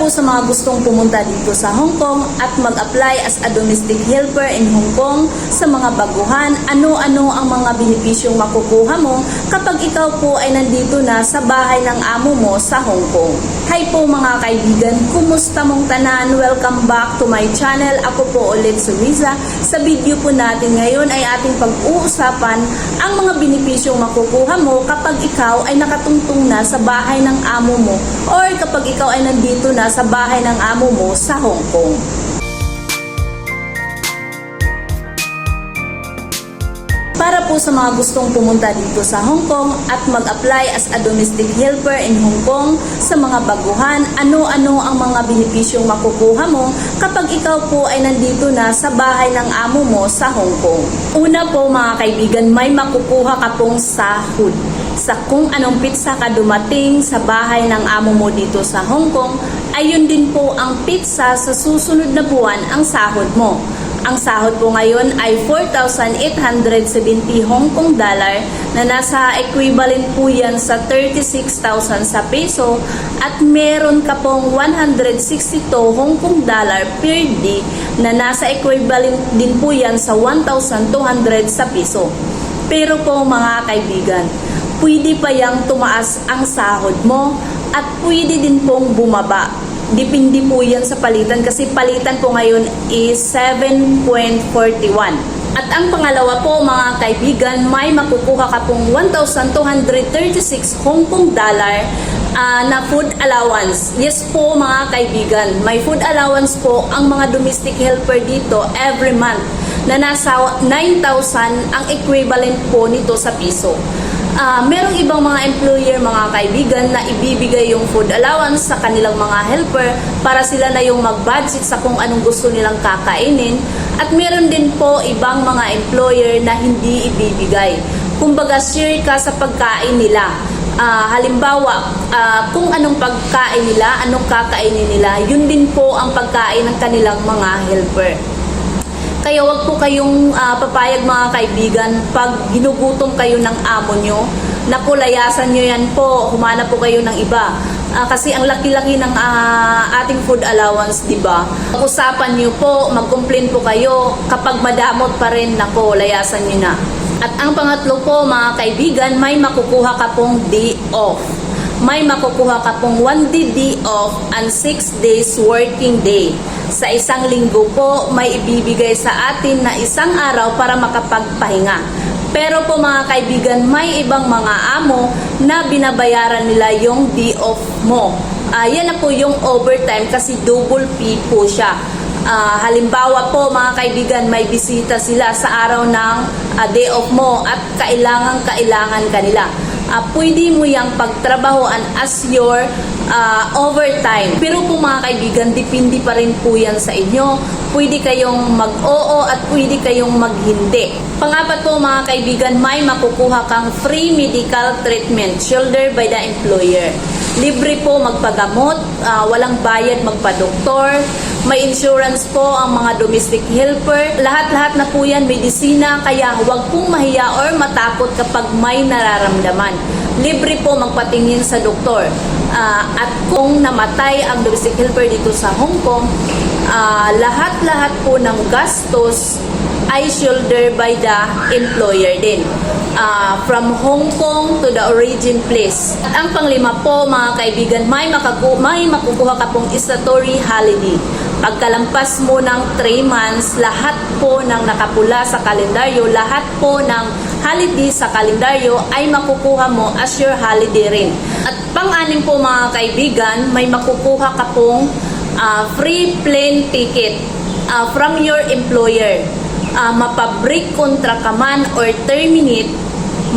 po sa mga gustong pumunta dito sa Hong Kong at mag-apply as a domestic helper in Hong Kong sa mga baguhan, ano-ano ang mga benepisyong makukuha mo kapag ikaw po ay nandito na sa bahay ng amo mo sa Hong Kong. Hi po mga kaibigan, kumusta mong tanan? Welcome back to my channel. Ako po ulit si Riza. Sa video po natin ngayon ay ating pag-uusapan ang mga benepisyong makukuha mo kapag ikaw ay nakatungtong na sa bahay ng amo mo or kapag ikaw ay nandito na sa bahay ng amo mo sa Hong Kong. Para po sa mga gustong pumunta dito sa Hong Kong at mag-apply as a domestic helper in Hong Kong sa mga baguhan, ano-ano ang mga benepisyong makukuha mo kapag ikaw po ay nandito na sa bahay ng amo mo sa Hong Kong. Una po mga kaibigan, may makukuha ka pong sahod sa kung anong pizza ka dumating sa bahay ng amo mo dito sa Hong Kong, ayun din po ang pizza sa susunod na buwan ang sahod mo. Ang sahod po ngayon ay 4,870 Hong Kong dollar na nasa equivalent po yan sa 36,000 sa peso at meron ka pong 162 Hong Kong dollar per day na nasa equivalent din po yan sa 1,200 sa peso. Pero po mga kaibigan, pwede pa yang tumaas ang sahod mo at pwede din pong bumaba. Depende po yan sa palitan kasi palitan po ngayon is 7.41. At ang pangalawa po mga kaibigan, may makukuha ka pong 1,236 Hong Kong dollar ah, na food allowance. Yes po mga kaibigan, may food allowance po ang mga domestic helper dito every month na nasa 9,000 ang equivalent po nito sa piso. Ah, merong ibang mga employer, mga kaibigan na ibibigay yung food allowance sa kanilang mga helper para sila na yung mag-budget sa kung anong gusto nilang kakainin. At meron din po ibang mga employer na hindi ibibigay. Kumbaga, share ka sa pagkain nila. Ah, halimbawa, ah, kung anong pagkain nila, anong kakainin nila, yun din po ang pagkain ng kanilang mga helper. Kaya wag po kayong ah, papayag mga kaibigan pag ginugutom kayo ng amo nyo, nakulayasan nyo yan po, humana po kayo ng iba. Ah, kasi ang laki-laki ng ah, ating food allowance, di ba? Usapan nyo po, mag-complain po kayo. Kapag madamot pa rin, nako, layasan nyo na. At ang pangatlo po, mga kaibigan, may makukuha ka pong day off may makukuha ka pong 1 day day off and 6 days working day. Sa isang linggo po, may ibibigay sa atin na isang araw para makapagpahinga. Pero po mga kaibigan, may ibang mga amo na binabayaran nila yung day off mo. Ah, yan na po yung overtime kasi double fee po siya. Ah, halimbawa po mga kaibigan, may bisita sila sa araw ng ah, day off mo at kailangan kailangan kanila uh, pwede mo yang pagtrabahoan as your uh, overtime. Pero po mga kaibigan, depende pa rin po yan sa inyo. Pwede kayong mag-oo at pwede kayong mag-hindi. Pangapat po mga kaibigan, may makukuha kang free medical treatment shoulder by the employer. Libre po magpagamot, uh, walang bayad magpa-doktor, may insurance po ang mga domestic helper. Lahat-lahat na po yan medisina, kaya huwag pong mahiya or matakot kapag may nararamdaman. Libre po magpatingin sa doktor. Ah, at kung namatay ang domestic helper dito sa Hong Kong, ah, lahat-lahat po ng gastos ay shoulder by the employer din. Ah, from Hong Kong to the origin place. At ang panglima po mga kaibigan, may, makaku may makukuha ka pong statutory holiday. Pagkalampas mo ng 3 months, lahat po ng nakapula sa kalendaryo, lahat po ng holiday sa kalendaryo ay makukuha mo as your holiday rin. At pang-anim po mga kaibigan, may makukuha ka pong ah, free plane ticket ah, from your employer. Ah, mapabreak kontra ka man or terminate,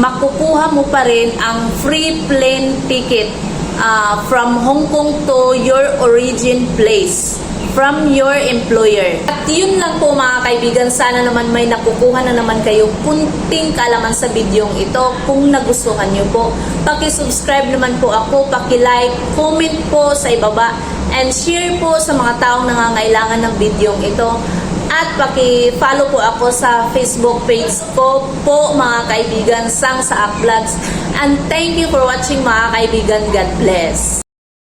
makukuha mo pa rin ang free plane ticket ah, from Hong Kong to your origin place from your employer. At yun lang po mga kaibigan, sana naman may nakukuha na naman kayo kunting kalaman sa videong ito. Kung nagustuhan nyo po, paki-subscribe naman po ako, paki-like, comment po sa ibaba, and share po sa mga taong nangangailangan ng videong ito. At paki-follow po ako sa Facebook page ko po mga kaibigan, Sang sa Vlogs. And thank you for watching mga kaibigan. God bless.